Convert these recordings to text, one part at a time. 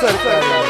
帅的帅的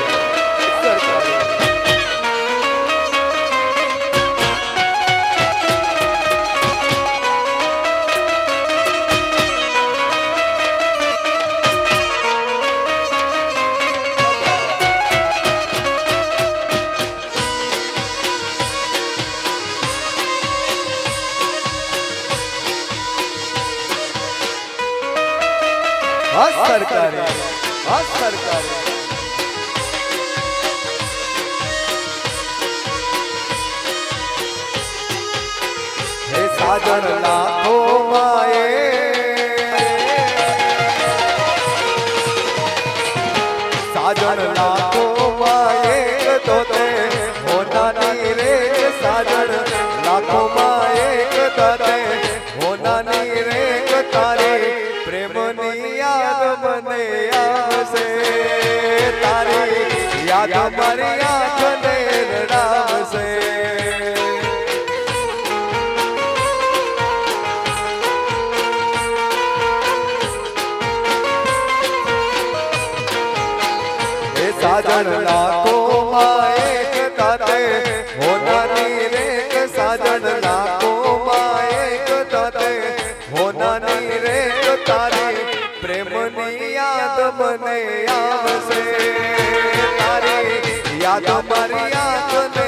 गण लाखो माँ एकता ते होनानी रेक लाखो माँ एकता हो होनानी रेक तारी, प्रेम યાદ મને આવશે તારી યાદ મારી યાદ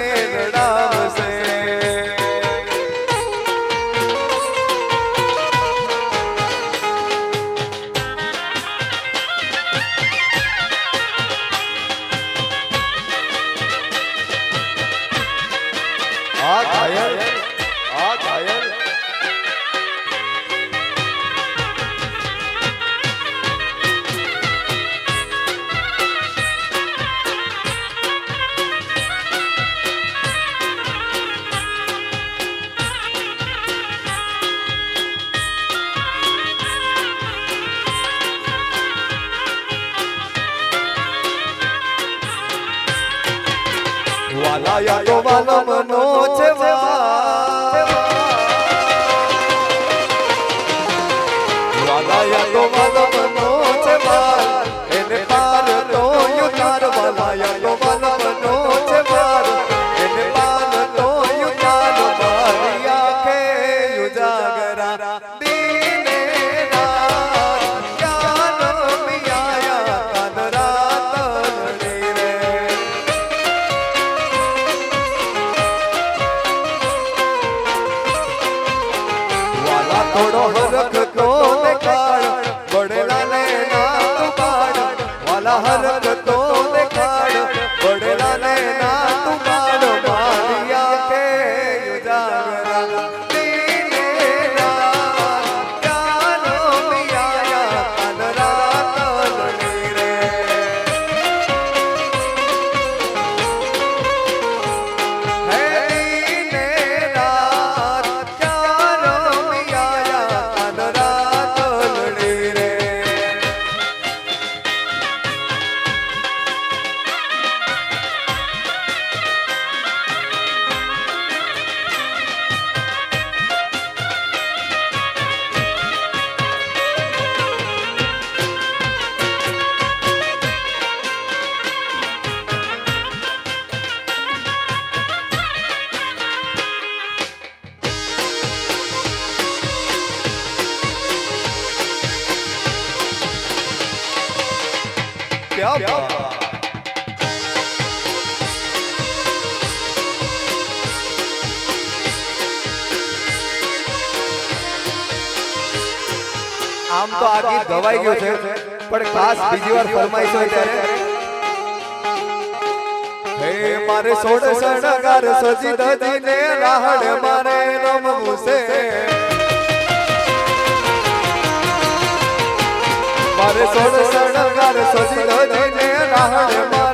પણ ખાસ બીજી વાર ફરમાઈશ હોય ત્યારે હે મારે સોડ સણગાર સજી દજીને રાહડ મારે રમવું છે. મારે સોડ સણગાર સજી દજીને રાહડ મારે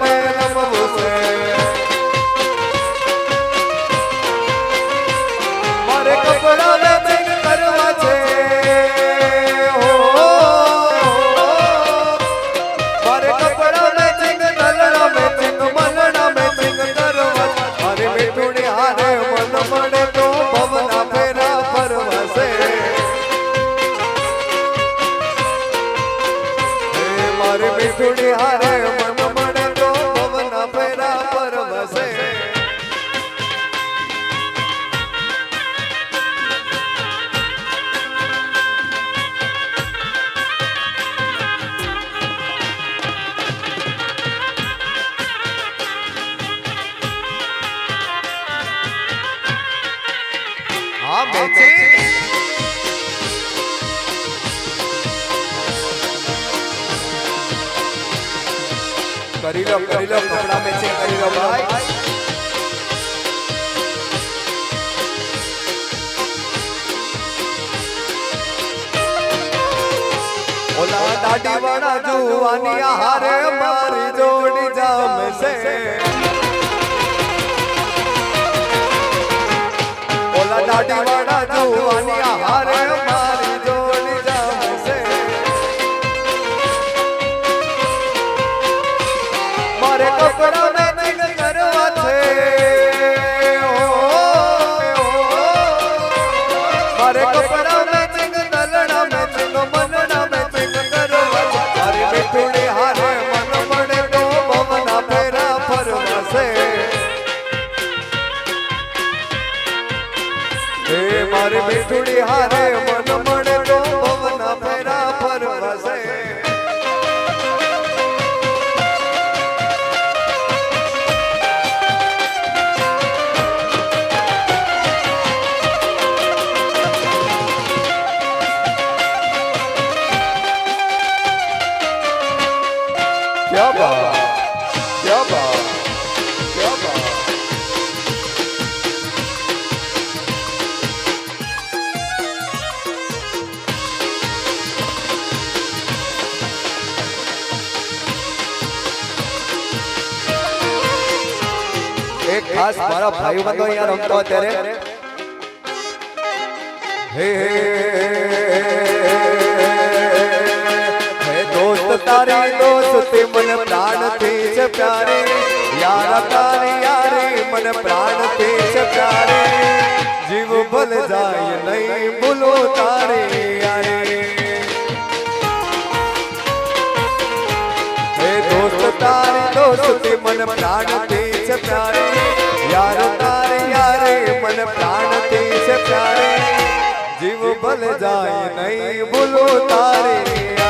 लो करी लो कपड़ा में चेक करी लो भाई ओला दाढ़ी वाला जुवानी हारे मारी जोड़ी जाम से ओला दाढ़ी वाला जुवानी हारे મારી ખાસ મારા ભાઈ બંધો અહીંયા રમતો અત્યારે હે હે દોસ્ત તારી દોસ્તી મને પ્રાણથી છે પ્યારે યાર તારી યારી મને પ્રાણથી છે પ્યારે જીવ ભલ જાય નહીં ભૂલો તારે યારી તારી દોસ્તી મને પ્રાણથી છે પ્યારી યાર તારી યારી મને પ્રાણથી છે પ્યારી જીવ ભલે જાય નહીં ભૂલો તારી યારી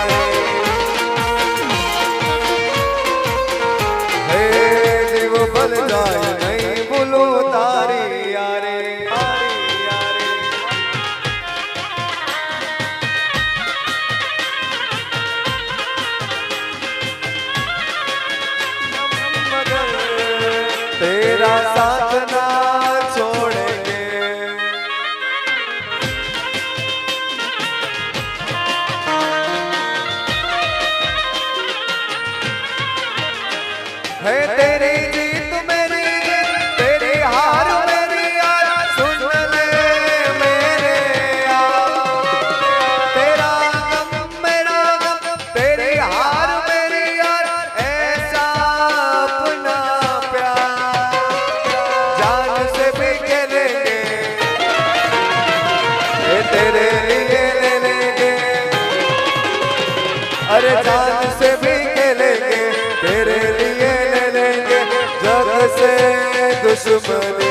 अरे जान से भी खेलेंगे तेरे लिए ले लेंगे जग से दुश्मनी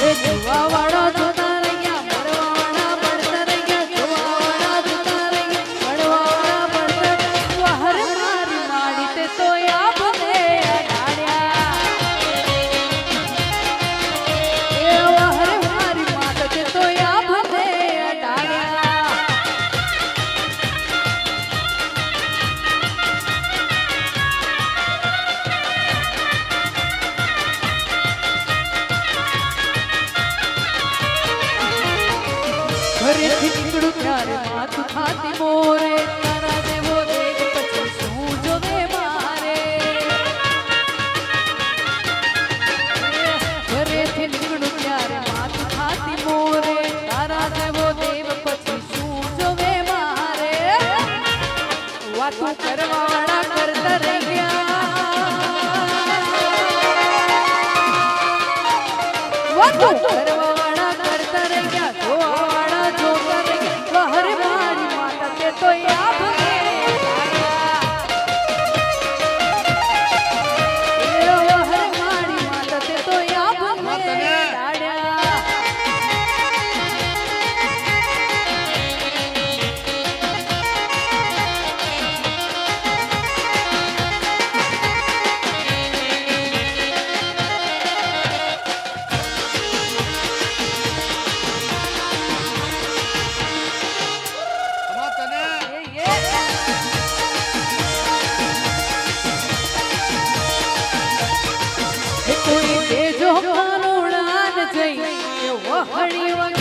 It's a wow. વાતું કરવાળા કરતા રહી ગયા. વાતું જઈ એવો હળીઓ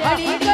Ready, go.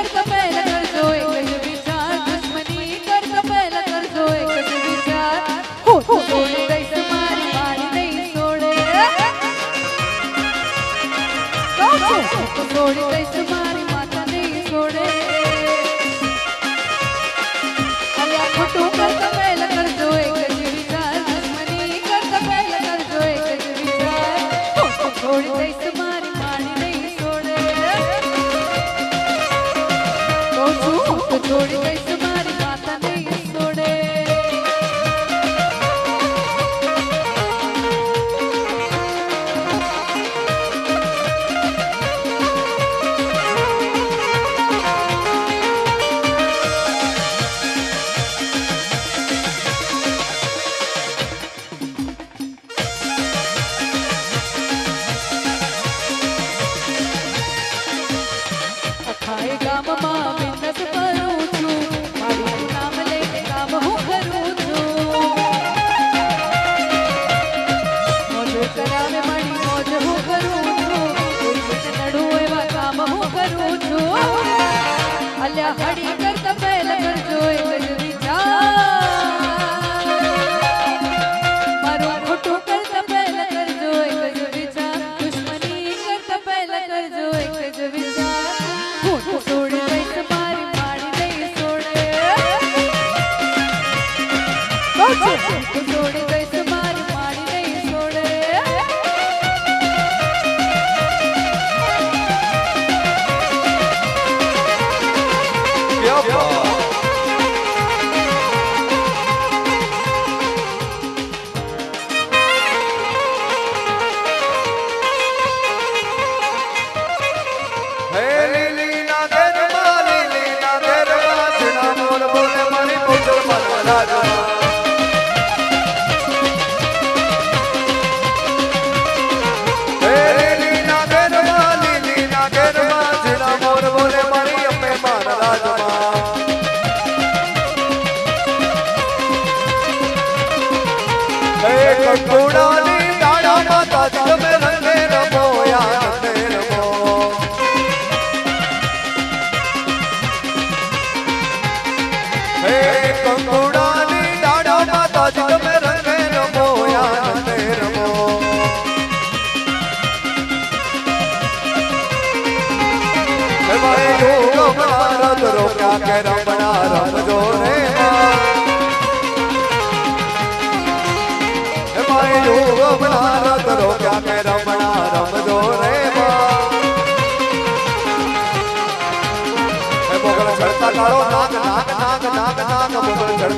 બધા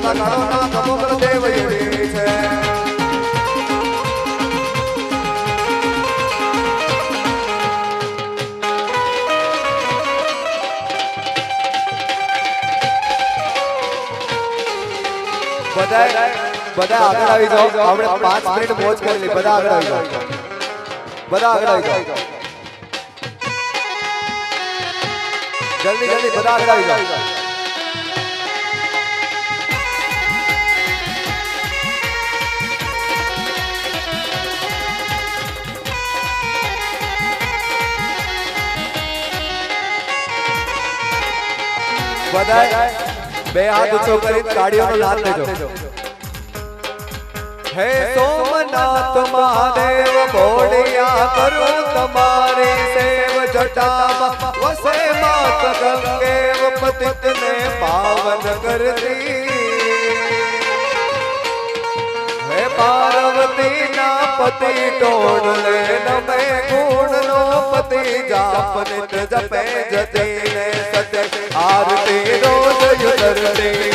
બધા આગળ આવી જાઓ. આપણે પાંચ મિનિટ મોજ કરી લઈ બધા આગળ આવી જાઓ. બધા આગળ આવી જાઓ. જલ્દી જલ્દી, બધા આગળ આવી જાઓ. બધા બે હાથ ઊંચો કરી તાળીઓનો નાદ લેજો હે સોમનાથ મહાદેવ બોડિયા કરું તમારી સેવ જટામાં વસે માત ગંગેવ પતિતને પાવન કરતી પતિના પતિ ટોળ લે નમે ગુણનો પતિ જાપનિત જપે જતીને સત્ય આરતી રોજ યુતરતી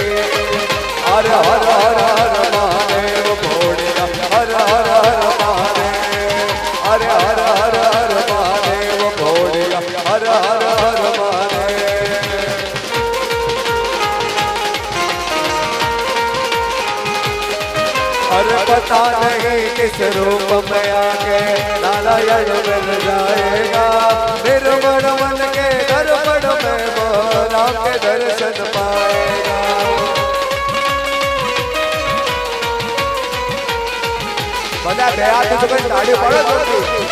હર હર હર હર મહાદેવ ભોળિયા હર હર હર મહાદેવ હર હર હર હર મહાદેવ ભોળિયા હર હર હર મહાદેવ હર બતાને नहीं किस रूप में आके नारायण मिल जाएगा निर्मल मन के गड़बड़ में मोरा के दर्शन पाएगा બધા બે હાથ ઊંચો કરીને તાળીઓ પાડો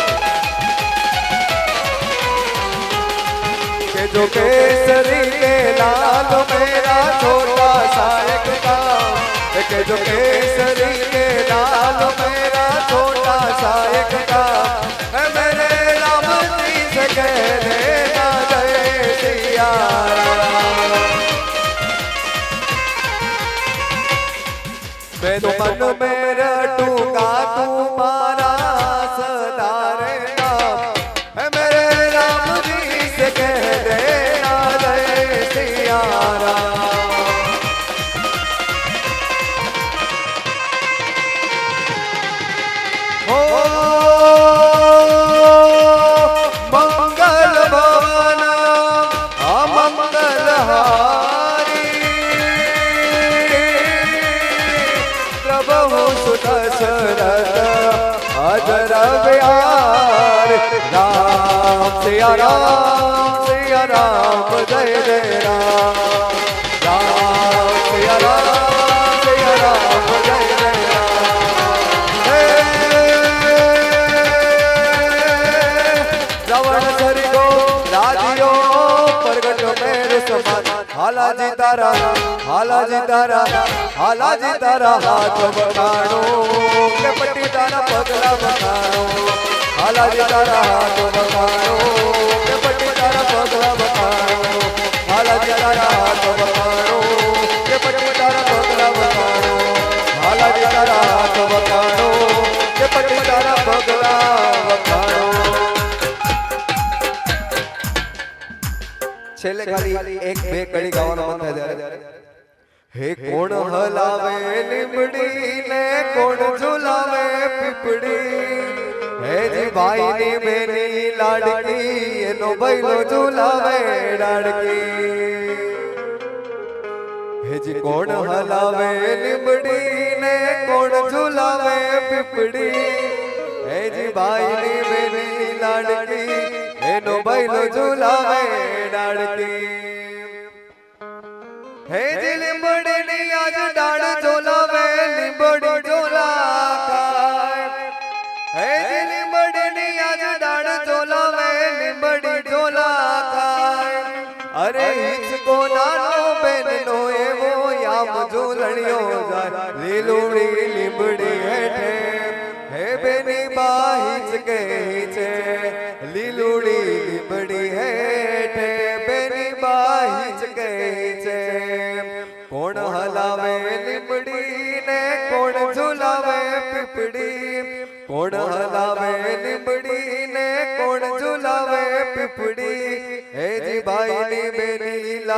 મે તો મન મે દશરથ હજરત યાર રામ સિયા રામ સિયા રામ હાલાજી તારા હાલાજી તારા હાથ વખાણો. કે પટી તારા પગલા વખાણો. હાલાજી તારા હાથ વખાણો. કે પટી તારા પગલા વખાણો. હાલાજી તારા હાથ વખાણો. કે પટી તારા પગલા વખાણો. હાલાજી તારા હાથ વખાણો. કે તારા પગલા વખાણો. છેલ્લે ખાલી એક બે કડી ગાવાનો મન થાય ત્યારે. હે કોણ હલાવે લીમડી ને કોણ ઝુલાવે પીપડી હે જી ભાઈ ની બેની લાડકી એનો બૈલો ઝુલાવે લાડકી. હે જી કોણ હલાવે લીમડી ને કોણ ઝુલાવે પીપડી હેજી ભાઈ ની બેની લાડકી એનો બૈલો ઝુલાવે ડાડકી હેજી લીંબડી લીંબડીની આજ ડાળ ઝોલાવે લીંબડી ઝોલા હે હેજી લીંબડીની આજ ડાળ ઝોલાવે લીંબડી ઝોલા અરે હિચકો નાનો બેનનો એવો યામ ઝૂલણિયો જાય. લીલુડી લીંબડી હેઠે. હે બેની બા હિચકે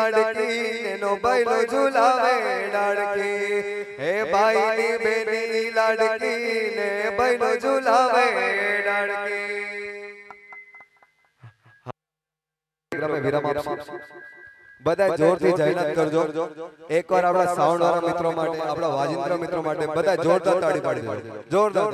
લાડકી એનો બૈલો ઝુલાવે લાડકી હે ભાઈ ની બેની લાડકી ને બૈલો ઝુલાવે લાડકી બધા જોરથી જયનાથ કરજો. એકવાર આપણા સાઉન્ડ વાળા મિત્રો માટે આપણા વાજિંત્ર મિત્રો માટે બધા જોરદાર તાળી પાડી જોરદાર